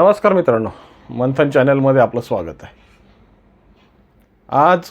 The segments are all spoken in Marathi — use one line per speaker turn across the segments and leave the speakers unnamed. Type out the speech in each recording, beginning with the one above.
नमस्कार मित्रांनो मंथन चॅनलमध्ये आपलं स्वागत आहे. आज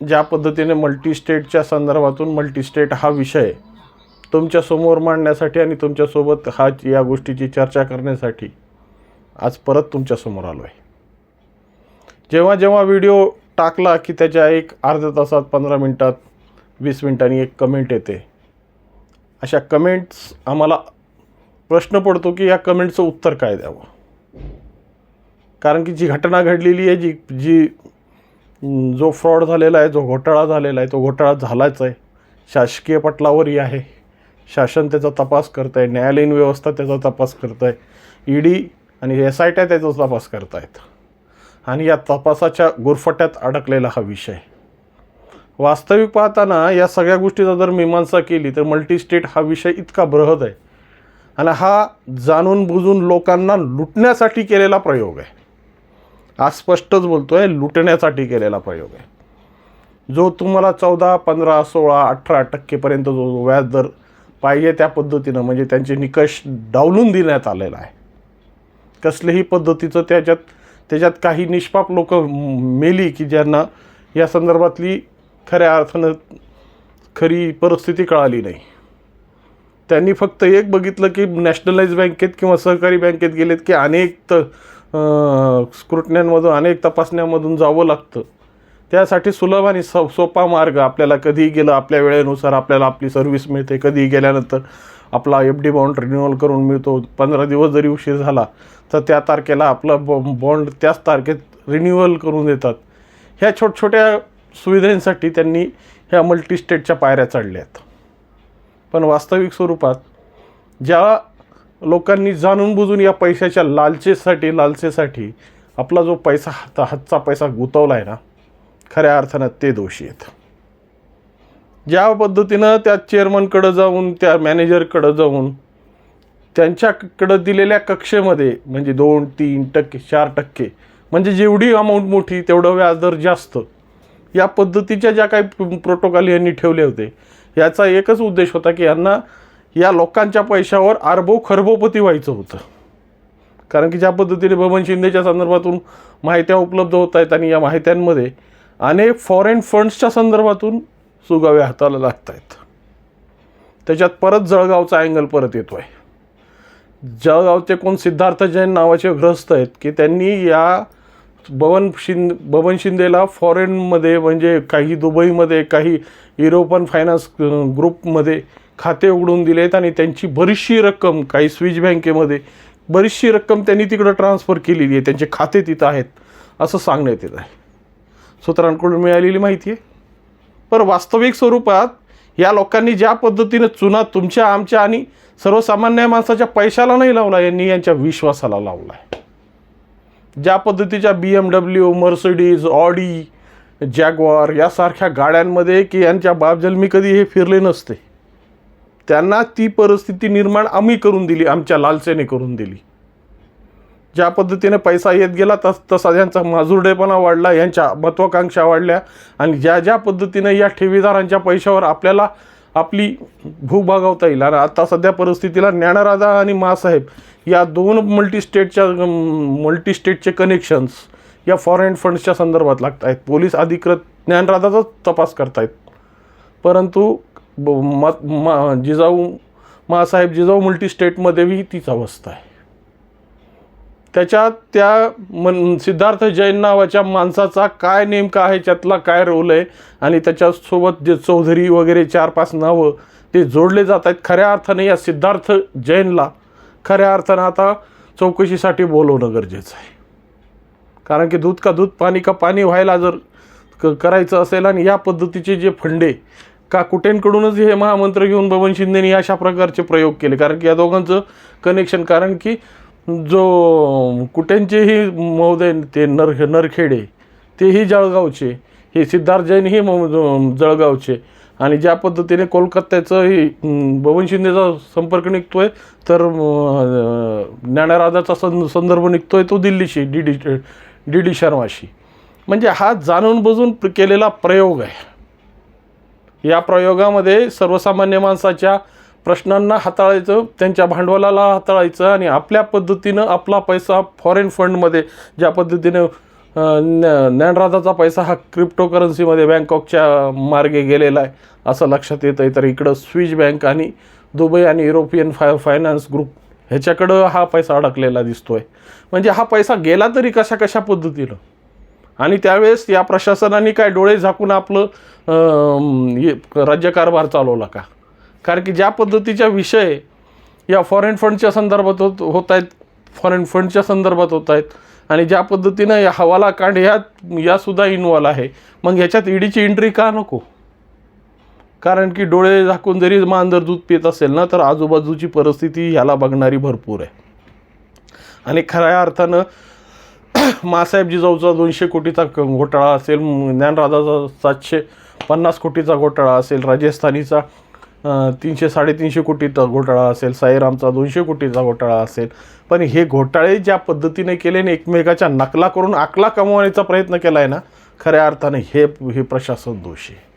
ज्या पद्धतीने मल्टीस्टेटच्या संदर्भातून मल्टीस्टेट हा विषय तुमच्यासमोर मांडण्यासाठी आणि तुमच्यासोबत हा या गोष्टीची चर्चा करण्यासाठी आज परत तुमच्यासमोर आलो आहे. जेव्हा जेव्हा व्हिडिओ टाकला की त्याच्या एक अर्ध्या तासात पंधरा मिनटात वीस मिनिटांनी एक कमेंट येते. अशा कमेंट्स आम्हाला प्रश्न पडतो की या कमेंटचं उत्तर काय द्यावं? कारण की जी घटना घडलेली आहे जी जी जो फ्रॉड झालेला आहे जो घोटाळा झालेला आहे तो घोटाळा झालाच आहे. शासकीय पटलावरही आहे. शासन त्याचा तपास करत आहे न्यायालयीन व्यवस्था त्याचा तपास करत आहे ई डी आणि एस आय टी त्याचा तपास करत आहेत आणि या तपासाच्या गुरफट्यात अडकलेला हा विषय. वास्तविक पाहताना या सगळ्या गोष्टीचा जर मीमांसा केली तर मल्टीस्टेट हा विषय इतका बृहद आहे. आणि हा जाणून बुजून लोकांना लुटण्यासाठी केलेला प्रयोग आहे. आज स्पष्टच बोलतो आहे लुटण्यासाठी केलेला प्रयोग आहे. जो तुम्हाला चौदा पंधरा सोळा अठरा टक्केपर्यंत जो व्याजदर पाहिजे त्या पद्धतीनं म्हणजे त्यांचे निकष डावलून देण्यात आलेला आहे. कसल्याही पद्धतीचं त्याच्यात त्याच्यात काही निष्पाप लोक मेली की ज्यांना या संदर्भातली खऱ्या अर्थानं खरी परिस्थिती कळाली नाही. त्यांनी फक्त एक बघितलं की नॅशनलाइज बँकेत किंवा सहकारी बँकेत गेलेत की अनेक त स्क्रुटण्यांमधून अनेक तपासण्यामधून जावं लागतं. त्यासाठी सुलभ आणि सो सोपा मार्ग आपल्याला कधीही गेलं आपल्या वेळेनुसार आपल्याला आपली सर्व्हिस मिळते. कधीही गेल्यानंतर आपला एफ डी बॉन्ड रिन्युअल करून मिळतो. पंधरा दिवस जरी उशीर झाला तर त्या तारखेला आपला बॉन्ड त्याच तारखेत रिन्युअल करून देतात. ह्या छोट छोट्या सुविधांसाठी त्यांनी ह्या मल्टीस्टेटच्या पायऱ्या चढल्या आहेत पण वास्तविक स्वरूपात ज्या लोकांनी जाणून बुजून या पैशाच्या लालचेसाठी लालचेसाठी आपला जो पैसा हात हातचा पैसा गुंतवला आहे ना खऱ्या अर्थानं ते दोषी आहेत. ज्या पद्धतीनं त्या चेअरमनकडं जाऊन त्या मॅनेजरकडं जाऊन त्यांच्याकडं दिलेल्या कक्षेमध्ये म्हणजे दोन तीन टक्के चार टक्के म्हणजे जेवढी अमाऊंट मोठी तेवढं व्याजदर जास्त या पद्धतीच्या ज्या काही प्रोटोकॉल यांनी ठेवले होते याचा एकच उद्देश होता की यांना या लोकांच्या पैशावर अरबो खरबोपती व्हायचं होतं. कारण की ज्या पद्धतीने बबन शिंदेच्या संदर्भातून माहित्या उपलब्ध होत आहेत आणि या माहित्यांमध्ये अनेक फॉरेन फंड्सच्या संदर्भातून सुगावे हाताला लागत आहेत. त्याच्यात परत जळगावचा अँगल परत येतो आहे जळगावचे कोण सिद्धार्थ जैन नावाचे ग्रस्त आहेत की त्यांनी या भवन शिंद बबन शिंदेला फॉरेनमध्ये म्हणजे काही दुबईमध्ये काही युरोपन फायनान्स ग्रुपमध्ये खाते उघडून दिले आहेत आणि त्यांची बरीचशी रक्कम काही स्विच बँकेमध्ये बरीचशी रक्कम त्यांनी तिकडं ट्रान्सफर केलेली आहे. त्यांचे खाते तिथं आहेत असं सांगण्यात येत आहे. सूत्रांकडून मिळालेली माहिती आहे. पर वास्तविक स्वरूपात या लोकांनी ज्या पद्धतीनं चुना तुमच्या आमच्या आणि सर्वसामान्य माणसाच्या पैशाला नाही लावला यांनी यांच्या विश्वासाला लावला आहे. ज्या पद्धतीच्या B M W Mercedes Audi Jaguar यासारख्या गाड्यांमध्ये की यांच्या बाबजल मी कधी हे फिरले नसते. त्यांना ती परिस्थिती निर्माण आम्ही करून दिली आमच्या लालसेने करून दिली. ज्या पद्धतीने पैसा येत गेला तस तसा यांचा माजुरडेपणा वाढला यांच्या महत्त्वाकांक्षा वाढल्या आणि ज्या ज्या पद्धतीने या ठेवीदारांच्या पैशावर आपल्याला आपली भूक भागवता येईल आणि आता सध्या परिस्थितीला ज्ञानराजा आणि मासाहेब या दोन मल्टीस्टेटच्या मल्टीस्टेटचे कनेक्शन्स या फॉरेन फंड्सच्या संदर्भात लागत आहेत पोलीस अधिकृत ज्ञानराजाचाच तपास करतायत. परंतु ब म मा जिजाऊ मासाहेब जिजाऊ मल्टीस्टेटमध्येही तीच अवस्था आहे. त्याच्यात त्या मन सिद्धार्थ जैन नावाच्या माणसाचा काय नेमका आहे त्यातला काय रोल आहे आणि त्याच्यासोबत जे चौधरी वगैरे चार पाच नावं ते जोडले जात आहेत खऱ्या अर्थाने या सिद्धार्थ जैनला खऱ्या अर्थानं आता चौकशीसाठी बोलवणं गरजेचं आहे. कारण की दूध का दूध पाणी का पाणी व्हायला जर क करायचं असेल आणि या पद्धतीचे जे फंडे का कुठेंकडूनच हे महामंत्र घेऊन बबन शिंदेनी अशा प्रकारचे प्रयोग केले? कारण की या दोघांचं कनेक्शन कारण की जो कुठेंचेही महोदय ते नर नरखेडे तेही जळगावचे हे सिद्धार्थ जैनही म- जळगावचे. आणि ज्या पद्धतीने कोलकात्याचं हे बबन शिंदेचा संपर्क निघतोय तर अं, ज्ञानराजाचा सं संदर्भ निघतोय तो दिल्लीशी डी डी डी डी शर्माशी. म्हणजे हा जाणून बजून केलेला प्रयोग आहे. या प्रयोगामध्ये सर्वसामान्य माणसाच्या प्रश्नांना हाताळायचं त्यांच्या भांडवलाला हाताळायचं आणि आपल्या पद्धतीनं आपला पैसा फॉरेन फंडमध्ये ज्या पद्धतीनं ज्ञानराजाचा पैसा हा क्रिप्टोकरन्सीमध्ये बँकॉकच्या मार्गे गेलेला आहे असं लक्षात येतं आहे तर इकडं स्विस बँक आणि दुबई आणि युरोपियन फाय फायनान्स ग्रुप ह्याच्याकडं हा पैसा अडकलेला दिसतो आहे म्हणजे हा पैसा गेला तरी कशा कशा पद्धतीनं? आणि त्यावेळेस या प्रशासनाने काय डोळे झाकून आपलं राज्यकारभार चालवला का? कारण की ज्या पद्धतीच्या विषय या फॉरेन फंडच्या संदर्भात होत होत आहेत फॉरेन फंडच्या संदर्भात होत आहेत आणि ज्या पद्धतीनं या हवाला कांड ह्यात यासुद्धा इन्वॉल्व आहे मग ह्याच्यात ईडीची एंट्री का नको? कारण की डोळे झाकून जरी मांजर दूध पित असेल ना तर आजूबाजूची परिस्थिती ह्याला बघणारी भरपूर आहे. आणि खऱ्या अर्थानं मासाहेब जिजाऊचा दोनशे कोटीचा घोटाळा असेल ज्ञानराजाचा सातशे पन्नास कोटीचा घोटाळा असेल राजस्थानीचा तीनशे साडेतीनशे कोटीचा घोटाळा असेल साईरामचा दोनशे कोटीचा घोटाळा असेल पण हे घोटाळे ज्या पद्धतीने केले आणि एकमेकाच्या नकला करून आकला कमवण्याचा प्रयत्न केला आहे ना खऱ्या अर्थाने हे हे प्रशासन दोषी आहे.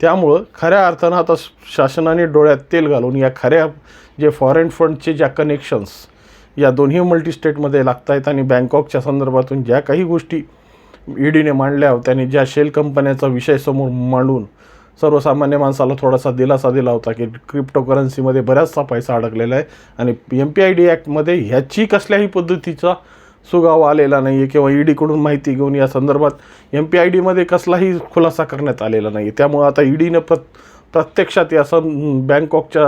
त्यामुळं खऱ्या अर्थानं आता शासनाने डोळ्यात तेल घालून या खऱ्या जे फॉरेन फंडचे ज्या कनेक्शन्स या दोन्ही मल्टीस्टेटमध्ये लागत आहेत आणि बँकॉकच्या संदर्भातून ज्या काही गोष्टी ईडीने मांडल्या त्यांनी ज्या शेल कंपन्याचा विषय समोर मांडून सर्वसामान्य माणसाला थोडासा दिलासा दिला होता की क्रिप्टोकरन्सीमध्ये बऱ्याचसा पैसा अडकलेला आहे आणि एम पी आय डी ॲक्टमध्ये ह्याची कसल्याही पद्धतीचा सुगावा आलेला नाही आहे किंवा ईडीकडून माहिती घेऊन या संदर्भात एम पी आय डीमध्ये कसलाही खुलासा करण्यात आलेला नाही त्यामुळं आता ईडीनं प्र प्रत्यक्षात या सं बँकॉकच्या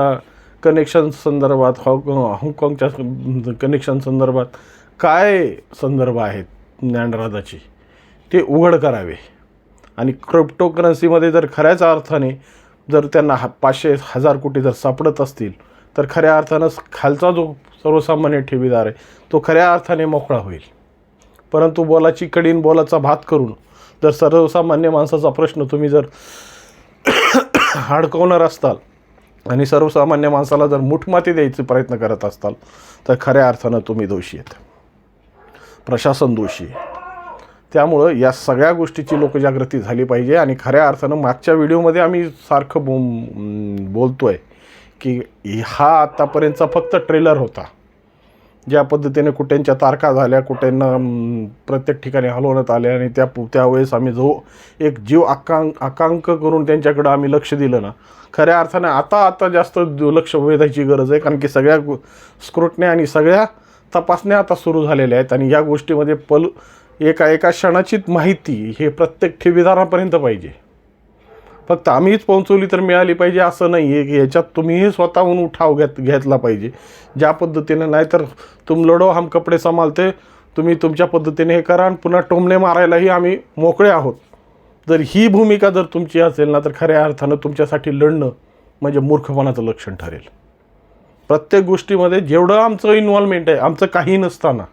कनेक्शन संदर्भात हॉ हाँगकाँगच्या कनेक्शन संदर्भात काय संदर्भ आहेत ज्ञानराजाची? ते उघड करावे. आणि क्रिप्टोकरन्सीमध्ये जर खऱ्याच अर्थाने जर त्यांना हा पाचशे हजार कोटी जर सापडत असतील तर खऱ्या अर्थानं खालचा जो सर्वसामान्य ठेवीदार आहे तो खऱ्या अर्थाने मोकळा होईल. परंतु बोलाची कडीन बोलाचा भात करून जर सर्वसामान्य माणसाचा प्रश्न तुम्ही जर अडकवणार असताल आणि सर्वसामान्य माणसाला जर मुठमाती द्यायचा प्रयत्न करत असताल तर खऱ्या अर्थानं तुम्ही दोषी आहेत. प्रशासन दोषी आहे. त्यामुळं या सगळ्या गोष्टीची लोकजागृती झाली पाहिजे आणि खऱ्या अर्थानं मागच्या व्हिडिओमध्ये आम्ही सारखं बो बोलतो आहे की हा आत्तापर्यंतचा फक्त ट्रेलर होता. ज्या पद्धतीने कुठ्यांच्या तारखा झाल्या कुठ्यांना प्रत्येक ठिकाणी हलवण्यात आले आणि त्या त्यावेळेस आम्ही जो एक जीव आकांक आकांक करून त्यांच्याकडं आम्ही लक्ष दिलं ना खऱ्या अर्थाने आता आता जास्त लक्ष वेधायची गरज आहे कारण की सगळ्या स्क्रुटण्या आणि सगळ्या तपासण्या आता सुरू झालेल्या आहेत आणि या गोष्टीमध्ये पल एका एका क्षणाचीच माहिती हे प्रत्येक ठेवीदारापर्यंत पाहिजे. फक्त आम्हीच पोहोचवली तर मिळाली पाहिजे असं नाही आहे की याच्यात तुम्हीही स्वतःहून उठाव घेत घेतला पाहिजे. ज्या पद्धतीने नाहीतर तुम लढो हम कपडे सांभाळते तुम्ही तुमच्या पद्धतीने हे करा आणि पुन्हा टोमणे मारायलाही आम्ही मोकळे आहोत. जर ही भूमिका जर तुमची असेल ना तर खऱ्या अर्थानं तुमच्यासाठी लढणं म्हणजे मूर्खपणाचं लक्षण ठरेल. प्रत्येक गोष्टीमध्ये जेवढं आमचं इन्व्हॉल्वमेंट आहे आमचं काही नसताना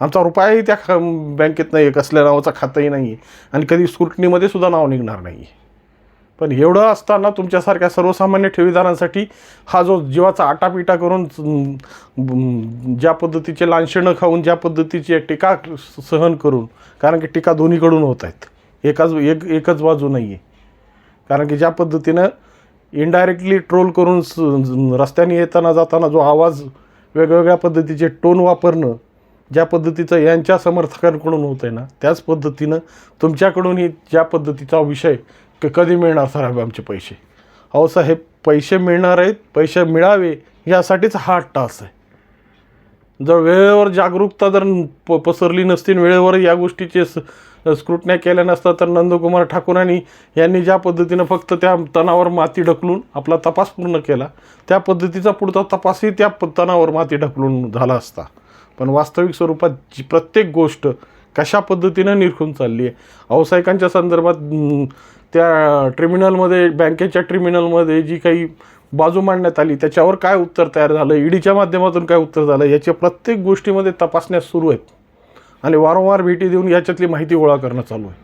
आमचा रुपयाही त्या खा बँकेत नाही आहे कसल्या नावाचं खातंही नाही आहे आणि कधी स्क्रुटनीमध्ये सुद्धा नाव निघणार नाही आहे पण एवढं असताना तुमच्यासारख्या सर्वसामान्य ठेवीदारांसाठी हा जो जीवाचा आटापिटा करून ज्या पद्धतीचे लांछनं खाऊन ज्या पद्धतीची टीका सहन करून कारण की टीका दोन्हीकडून होत आहेत. एकाच एक एकच बाजू नाही आहे कारण की ज्या पद्धतीनं इनडायरेक्टली ट्रोल करून स- रस्त्याने येताना जाताना जो आवाज वेगवेगळ्या पद्धतीचे टोन वापरणं ज्या पद्धतीचं यांच्या समर्थकांकडून होतं आहे ना त्याच पद्धतीनं तुमच्याकडूनही ज्या पद्धतीचा विषय की कधी मिळणार साहेब आमचे पैसे? अहो साहेब पैसे मिळणार आहेत पैसे मिळावे यासाठीच हा टास आहे. जर वेळेवर जागरूकता जर प पसरली नसती वेळेवर या गोष्टीचे स्क्रुटण्या केल्या नसता तर नंदकुमार ठाकूरांनी यांनी ज्या पद्धतीनं फक्त त्या तणावर माती ढकलून आपला तपास पूर्ण केला त्या पद्धतीचा पुढचा तपासही त्या तणावर माती ढकलून झाला असता. पण वास्तविक स्वरूपात जी प्रत्येक गोष्ट कशा पद्धतीनं निरखून चालली आहे? व्यावसायिकांच्या संदर्भात त्या ट्रिब्युनलमध्ये बँकेच्या ट्रिब्युनलमध्ये जी काही बाजू मांडण्यात आली त्याच्यावर काय उत्तर तयार झालं ईडीच्या माध्यमातून काय उत्तर झालं याच्या प्रत्येक गोष्टीमध्ये तपासण्या सुरू आहेत. आणि वारंवार भेटी देऊन याच्यातली माहिती गोळा करणं चालू आहे.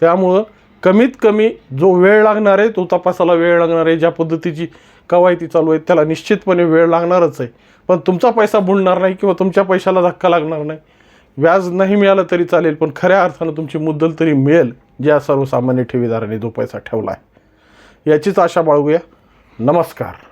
त्यामुळं कमीत कमी जो वेळ लागणार आहे तो तपासाला वेळ लागणार आहे. ज्या पद्धतीची कवायती चालू आहे त्याला निश्चितपणे वेळ लागणारच आहे. पण तुमचा पैसा बुडणार नाही किंवा तुमच्या पैशाला धक्का लागणार नाही. व्याज नाही मिळालं तरी चालेल पण खऱ्या अर्थानं तुमची मुद्दल तरी मिळेल ज्या सर्वसामान्य ठेवीदारांनी जो पैसा ठेवला आहे. याचीच आशा बाळगूया. नमस्कार.